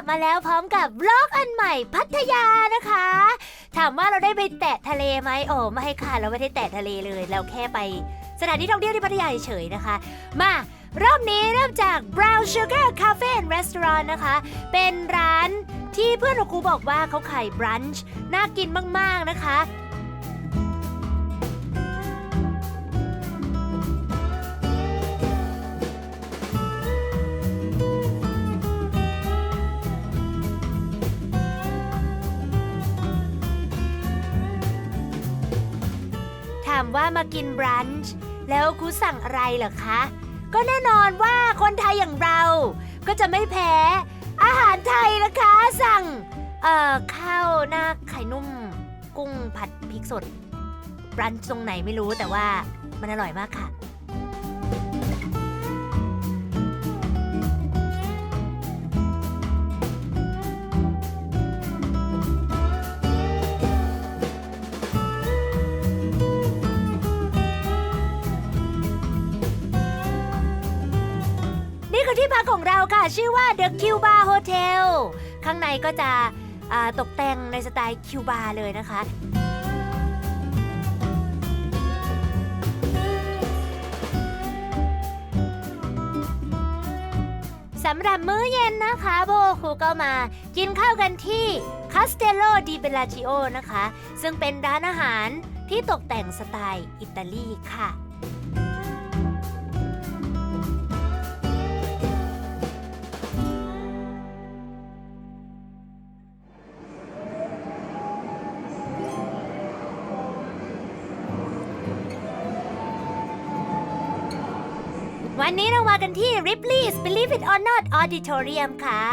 บมาแล้วพร้อมกับบล็อกอันใหม่พัทยานะคะ ถามว่าเราได้ไปแตะทะเลไหมโอ้ไม่ค่ะ เราไม่ได้แตะทะเลเลย เราแค่ไปสถานที่ท่องเที่ยวที่พัทยาเฉยๆนะคะ มารอบนี้เริ่มจาก Brown Sugar Cafe and Restaurant นะคะ เป็นร้านที่เพื่อนของครูบอกว่าเขาขายบรันช์น่ากินมากๆนะคะามว่ามากินบรันช์แล้วครูสั่งอะไรเหรอคะ ก็แน่นอนว่าคนไทยอย่างเรา ก็จะไม่แพ้ อาหารไทยนะคะ สั่ง เอ่อ ข้าวหน้าไข่นุ่ม กุ้งผัดพริกสดบรันช์ตรงไหนไม่รู้แต่ว่ามันอร่อยมากค่ะ คือที่พักของเราค่ะ ชื่อว่า The Cuba Hotel ข้างในก็จะอ่าตกแต่งในสไตล์คิวบาเลยนะคะ สำหรับมื้อเย็นนะคะโบครูก็มากินข้าวกันที่ Castello di Bellagio นะคะ ซึ่งเป็นร้านอาหารที่ตกแต่งสไตล์อิตาลีค่ะ วันนี้เรามากันที่ Ripley's Believe It or Not Auditorium ค่ะ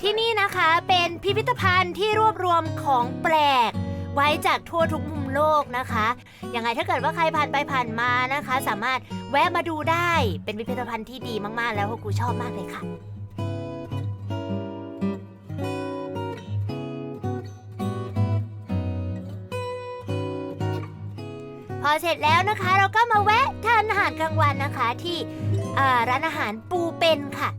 ที่นี่นะคะเป็นพิพิธภัณฑ์ที่รวบรวมของแปลก ไว้จากทั่วทุกมุมโลกนะคะยังไงถ้าเกิดว่าใครผ่านไปผ่านมานะคะ สามารถแวะมาดูได้เป็นพิพิธภัณฑ์ที่ดีมากๆ แล้วพวกกูชอบมากเลยค่ะ เสร็จแล้วนะคะ เราก็มาแวะทานอาหารกลางวันนะคะที่ร้านอาหารปูเป็นค่ะ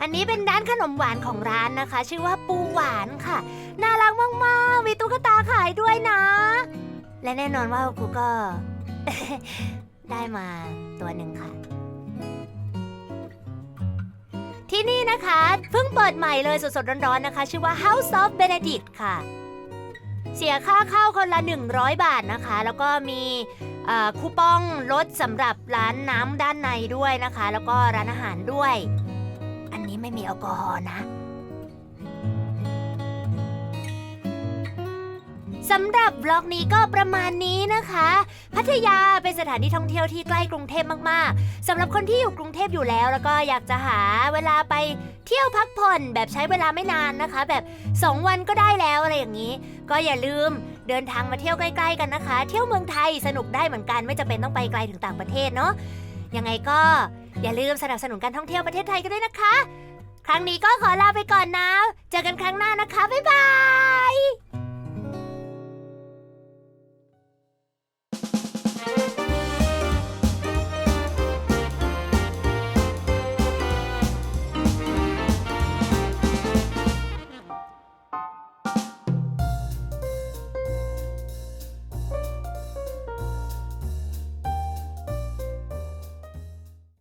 อันนี้เป็นร้านขนมหวานของร้านนะคะ ชื่อว่าปูหวานค่ะ น่ารักมากๆ มีตุ๊กตาขายด้วยนะ และแน่นอนว่าครูก็ ได้มาตัวหนึ่งค่ะ ที่นี่นะคะ เพิ่งเปิดใหม่เลยสดๆร้อนๆนะคะ ชื่อว่า House of Benedict ค่ะ เสียค่าเข้าคนละ 100 บาทนะคะ แล้วก็มีคูปองลดสำหรับร้านน้ำด้านในด้วยนะคะ แล้วก็ร้านอาหารด้วย อันนี้ไม่มีแอลกอฮอล์นะ สำหรับบล็อกนี้ก็ประมาณนี้นะคะ พัทยาเป็นสถานที่ท่องเที่ยวที่ใกล้กรุงเทพมากๆสำหรับคนที่อยู่กรุงเทพอยู่แล้ว แล้วก็อยากจะหาเวลาไปเที่ยวพักผ่อนแบบใช้เวลาไม่นานนะคะ แบบ 2 วันก็ได้แล้วอะไรอย่างนี้ ก็อย่าลืมเดินทางมาเที่ยวใกล้ ๆ กันนะคะ เที่ยวเมืองไทยสนุกได้เหมือนกันไม่จำเป็นต้องไปไกลถึงต่างประเทศเนาะยังไงก็อย่าลืมสนับสนุนการท่องเที่ยวประเทศไทยกันด้วยนะคะ ครั้งนี้ก็ขอลาไปก่อนนะ เจอกันครั้งหน้านะคะบ๊ายบาย